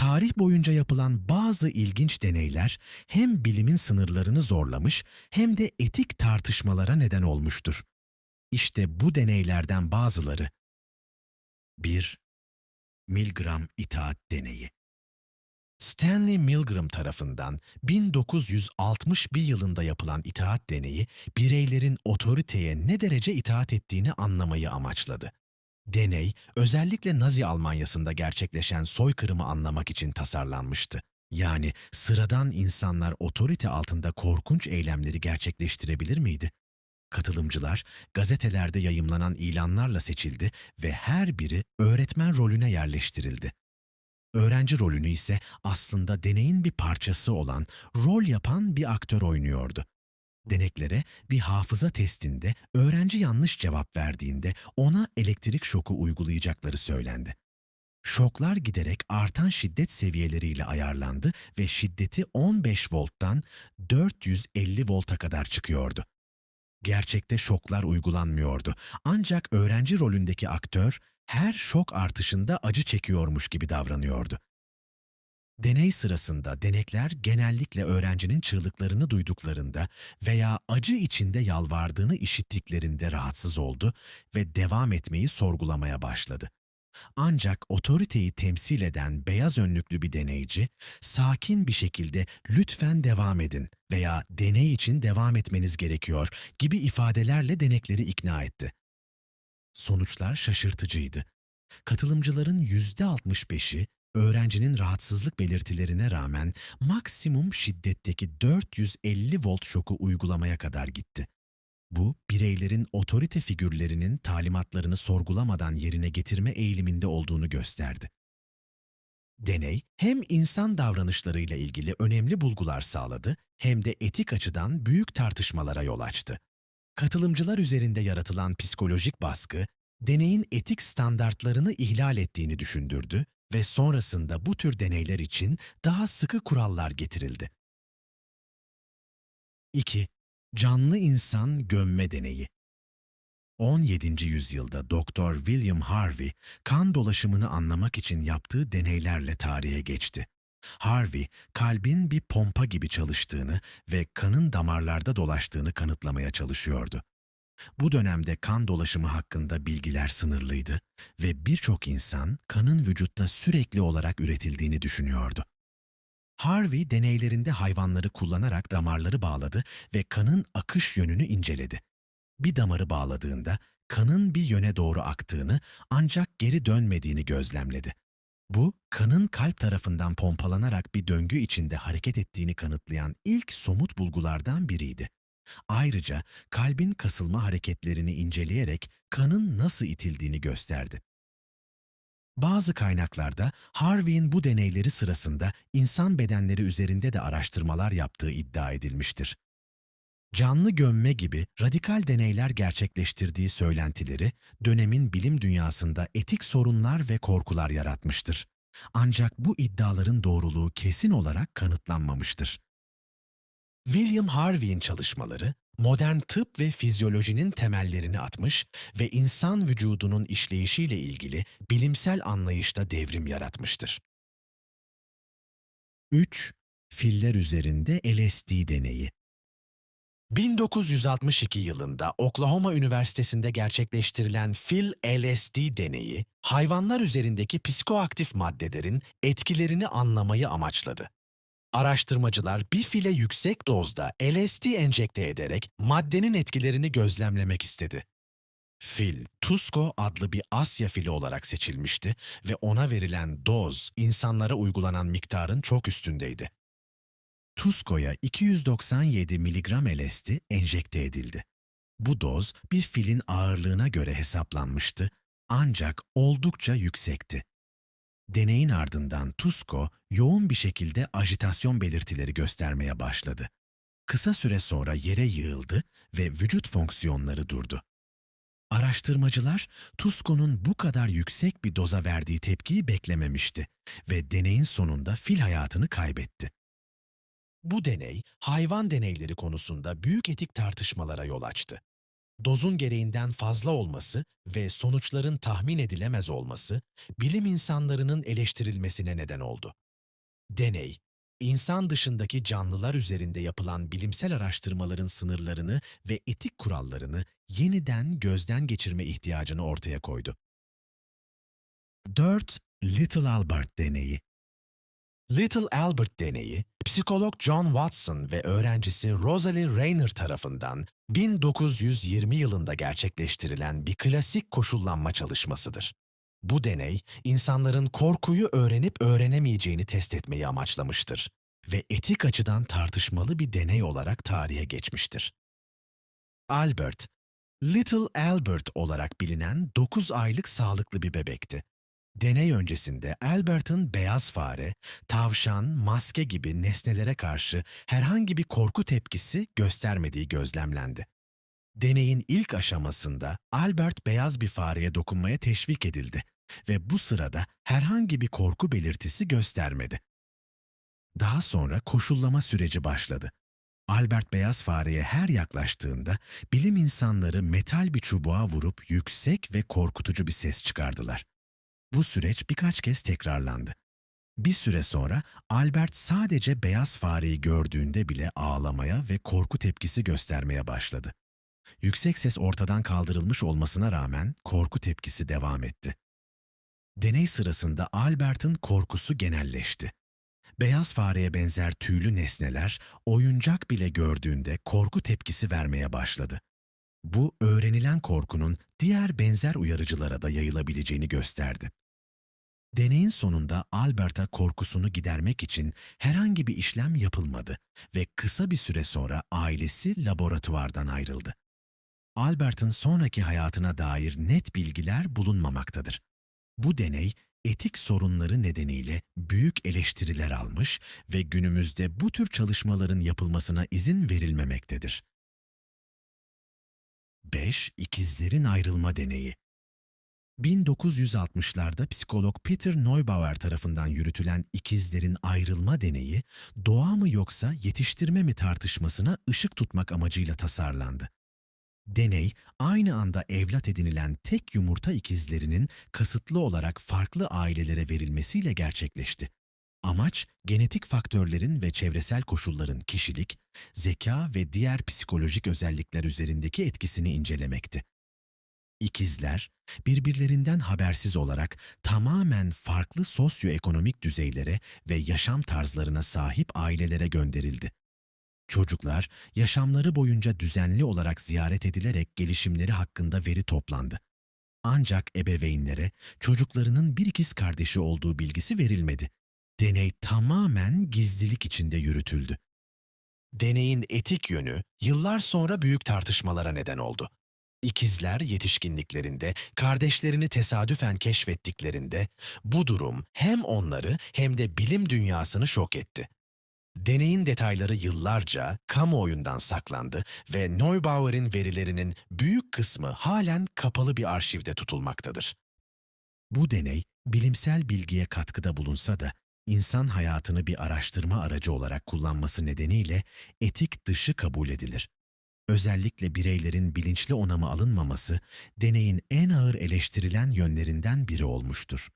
tarih boyunca yapılan bazı ilginç deneyler hem bilimin sınırlarını zorlamış hem de etik tartışmalara neden olmuştur. İşte bu deneylerden bazıları. 1. Milgram itaat deneyi. Stanley Milgram tarafından 1961 yılında yapılan itaat deneyi, bireylerin otoriteye ne derece itaat ettiğini anlamayı amaçladı. Deney, özellikle Nazi Almanyası'nda gerçekleşen soykırımı anlamak için tasarlanmıştı. Yani sıradan insanlar otorite altında korkunç eylemleri gerçekleştirebilir miydi? Katılımcılar gazetelerde yayımlanan ilanlarla seçildi ve her biri öğretmen rolüne yerleştirildi. Öğrenci rolünü ise aslında deneyin bir parçası olan, rol yapan bir aktör oynuyordu. Deneklere bir hafıza testinde öğrenci yanlış cevap verdiğinde ona elektrik şoku uygulayacakları söylendi. Şoklar giderek artan şiddet seviyeleriyle ayarlandı ve şiddeti 15 volttan 450 volta kadar çıkıyordu. Gerçekte şoklar uygulanmıyordu. Ancak öğrenci rolündeki aktör her şok artışında acı çekiyormuş gibi davranıyordu. Deney sırasında denekler genellikle öğrencinin çığlıklarını duyduklarında veya acı içinde yalvardığını işittiklerinde rahatsız oldu ve devam etmeyi sorgulamaya başladı. Ancak otoriteyi temsil eden beyaz önlüklü bir deneyici, sakin bir şekilde lütfen devam edin veya deney için devam etmeniz gerekiyor gibi ifadelerle denekleri ikna etti. Sonuçlar şaşırtıcıydı. Katılımcıların %65'i öğrencinin rahatsızlık belirtilerine rağmen maksimum şiddetteki 450 volt şoku uygulamaya kadar gitti. Bu, bireylerin otorite figürlerinin talimatlarını sorgulamadan yerine getirme eğiliminde olduğunu gösterdi. Deney, hem insan davranışlarıyla ilgili önemli bulgular sağladı, hem de etik açıdan büyük tartışmalara yol açtı. Katılımcılar üzerinde yaratılan psikolojik baskı, deneyin etik standartlarını ihlal ettiğini düşündürdü ve sonrasında bu tür deneyler için daha sıkı kurallar getirildi. 2. Canlı insan gömme deneyi. 17. yüzyılda Doktor William Harvey kan dolaşımını anlamak için yaptığı deneylerle tarihe geçti. Harvey, kalbin bir pompa gibi çalıştığını ve kanın damarlarda dolaştığını kanıtlamaya çalışıyordu. Bu dönemde kan dolaşımı hakkında bilgiler sınırlıydı ve birçok insan kanın vücutta sürekli olarak üretildiğini düşünüyordu. Harvey deneylerinde hayvanları kullanarak damarları bağladı ve kanın akış yönünü inceledi. Bir damarı bağladığında kanın bir yöne doğru aktığını ancak geri dönmediğini gözlemledi. Bu, kanın kalp tarafından pompalanarak bir döngü içinde hareket ettiğini kanıtlayan ilk somut bulgulardan biriydi. Ayrıca kalbin kasılma hareketlerini inceleyerek kanın nasıl itildiğini gösterdi. Bazı kaynaklarda Harvey'in bu deneyleri sırasında insan bedenleri üzerinde de araştırmalar yaptığı iddia edilmiştir. Canlı gömme gibi radikal deneyler gerçekleştirdiği söylentileri dönemin bilim dünyasında etik sorunlar ve korkular yaratmıştır. Ancak bu iddiaların doğruluğu kesin olarak kanıtlanmamıştır. William Harvey'in çalışmaları, modern tıp ve fizyolojinin temellerini atmış ve insan vücudunun işleyişiyle ilgili bilimsel anlayışta devrim yaratmıştır. 3. Filler üzerinde LSD deneyi 1962 yılında Oklahoma Üniversitesi'nde gerçekleştirilen Phil LSD deneyi, hayvanlar üzerindeki psikoaktif maddelerin etkilerini anlamayı amaçladı. Araştırmacılar bir file yüksek dozda LSD enjekte ederek maddenin etkilerini gözlemlemek istedi. Fil, Tusko adlı bir Asya fili olarak seçilmişti ve ona verilen doz insanlara uygulanan miktarın çok üstündeydi. Tusko'ya 297 mg LSD enjekte edildi. Bu doz bir filin ağırlığına göre hesaplanmıştı ancak oldukça yüksekti. Deneyin ardından Tusko yoğun bir şekilde ajitasyon belirtileri göstermeye başladı. Kısa süre sonra yere yığıldı ve vücut fonksiyonları durdu. Araştırmacılar Tusko'nun bu kadar yüksek bir doza verdiği tepkiyi beklememişti ve deneyin sonunda fil hayatını kaybetti. Bu deney, hayvan deneyleri konusunda büyük etik tartışmalara yol açtı. Dozun gereğinden fazla olması ve sonuçların tahmin edilemez olması, bilim insanlarının eleştirilmesine neden oldu. Deney, insan dışındaki canlılar üzerinde yapılan bilimsel araştırmaların sınırlarını ve etik kurallarını yeniden gözden geçirme ihtiyacını ortaya koydu. 4. Little Albert Deneyi Little Albert deneyi, psikolog John Watson ve öğrencisi Rosalie Rayner tarafından 1920 yılında gerçekleştirilen bir klasik koşullanma çalışmasıdır. Bu deney, insanların korkuyu öğrenip öğrenemeyeceğini test etmeyi amaçlamıştır ve etik açıdan tartışmalı bir deney olarak tarihe geçmiştir. Albert, Little Albert olarak bilinen 9 aylık sağlıklı bir bebekti. Deney öncesinde Albert'ın beyaz fare, tavşan, maske gibi nesnelere karşı herhangi bir korku tepkisi göstermediği gözlemlendi. Deneyin ilk aşamasında Albert beyaz bir fareye dokunmaya teşvik edildi ve bu sırada herhangi bir korku belirtisi göstermedi. Daha sonra koşullama süreci başladı. Albert beyaz fareye her yaklaştığında bilim insanları metal bir çubuğa vurup yüksek ve korkutucu bir ses çıkardılar. Bu süreç birkaç kez tekrarlandı. Bir süre sonra Albert sadece beyaz fareyi gördüğünde bile ağlamaya ve korku tepkisi göstermeye başladı. Yüksek ses ortadan kaldırılmış olmasına rağmen korku tepkisi devam etti. Deney sırasında Albert'ın korkusu genelleşti. Beyaz fareye benzer tüylü nesneler oyuncak bile gördüğünde korku tepkisi vermeye başladı. Bu öğrenilen korkunun diğer benzer uyarıcılara da yayılabileceğini gösterdi. Deneyin sonunda Albert'a korkusunu gidermek için herhangi bir işlem yapılmadı ve kısa bir süre sonra ailesi laboratuvardan ayrıldı. Albert'ın sonraki hayatına dair net bilgiler bulunmamaktadır. Bu deney etik sorunları nedeniyle büyük eleştiriler almış ve günümüzde bu tür çalışmaların yapılmasına izin verilmemektedir. 5. İkizlerin ayrılma deneyi 1960'larda psikolog Peter Neubauer tarafından yürütülen ikizlerin ayrılma deneyi, doğa mı yoksa yetiştirme mi tartışmasına ışık tutmak amacıyla tasarlandı. Deney, aynı anda evlat edinilen tek yumurta ikizlerinin kasıtlı olarak farklı ailelere verilmesiyle gerçekleşti. Amaç, genetik faktörlerin ve çevresel koşulların kişilik, zeka ve diğer psikolojik özellikler üzerindeki etkisini incelemekti. İkizler, birbirlerinden habersiz olarak tamamen farklı sosyoekonomik düzeylere ve yaşam tarzlarına sahip ailelere gönderildi. Çocuklar, yaşamları boyunca düzenli olarak ziyaret edilerek gelişimleri hakkında veri toplandı. Ancak ebeveynlere çocuklarının bir ikiz kardeşi olduğu bilgisi verilmedi. Deney tamamen gizlilik içinde yürütüldü. Deneyin etik yönü yıllar sonra büyük tartışmalara neden oldu. İkizler yetişkinliklerinde kardeşlerini tesadüfen keşfettiklerinde bu durum hem onları hem de bilim dünyasını şok etti. Deneyin detayları yıllarca kamuoyundan saklandı ve Neubauer'in verilerinin büyük kısmı halen kapalı bir arşivde tutulmaktadır. Bu deney bilimsel bilgiye katkıda bulunsa da insan hayatını bir araştırma aracı olarak kullanması nedeniyle etik dışı kabul edilir. Özellikle bireylerin bilinçli onamı alınmaması deneyin en ağır eleştirilen yönlerinden biri olmuştur.